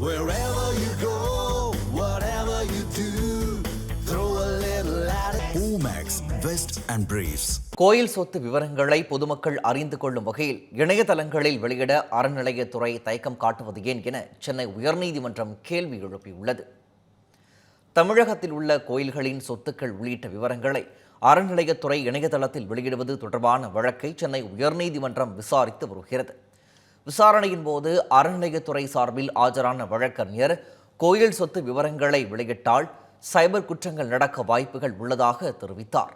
Wherever you go, whatever you do, throw a little at it. Omax, Vest and Briefs. கோயில் சொத்து விவரங்களை பொதுமக்கள் அறிந்து கொள்ளும் வகையில் இணையதளங்களில் வெளியிட அறநிலையத்துறை தயக்கம் காட்டுவது ஏன் என சென்னை உயர்நீதிமன்றம் கேள்வி எழுப்பியுள்ளது தமிழகத்தில் உள்ள கோயில்களின் சொத்துக்கள் உள்ளிட்ட விவரங்களை அறநிலையத்துறை இணையதளத்தில் வெளியிடுவது தொடர்பான வழக்கை சென்னை உயர்நீதிமன்றம் விசாரித்து வருகிறது விசாரணையின் போது அறநிலையத்துறை சார்பில் ஆஜரான வழக்கறிஞர் கோயில் சொத்து விவரங்களை வெளியிட்டால் சைபர் குற்றங்கள் நடக்க வாய்ப்புகள் உள்ளதாக தெரிவித்தார்.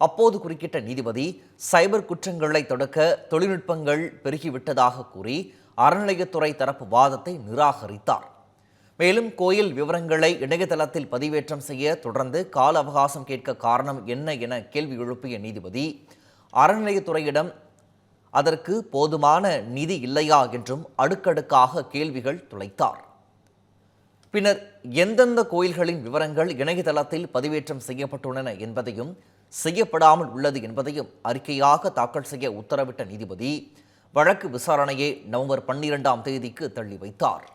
அப்போது குறுக்கிட்ட நீதிபதி சைபர் குற்றங்களை தடுக்க தொழில்நுட்பங்கள் பெருகிவிட்டதாக கூறி அறநிலையத்துறை தரப்பு வாதத்தை நிராகரித்தார். மேலும் கோயில் விவரங்களை இணையதளத்தில் பதிவேற்றம் செய்ய தொடர்ந்து கால அவகாசம் கேட்க காரணம் என்ன என கேள்வி எழுப்பிய நீதிபதி அறநிலையத்துறையிடம் அதற்கு போதுமான நிதி இல்லையா என்றும் அடுக்கடுக்காக கேள்விகள் துளைத்தார் பின்னர் எந்தெந்த கோயில்களின் விவரங்கள் இணையதளத்தில் பதிவேற்றம் செய்யப்பட்டுள்ளன என்பதையும் செய்யப்படாமல் உள்ளது என்பதையும் அறிக்கையாக தாக்கல் செய்ய உத்தரவிட்ட நீதிபதி வழக்கு விசாரணையை நவம்பர் பன்னிரெண்டாம் தேதிக்கு தள்ளி வைத்தார்.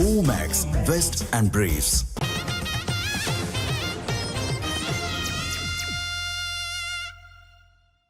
Omax, Vest and Briefs.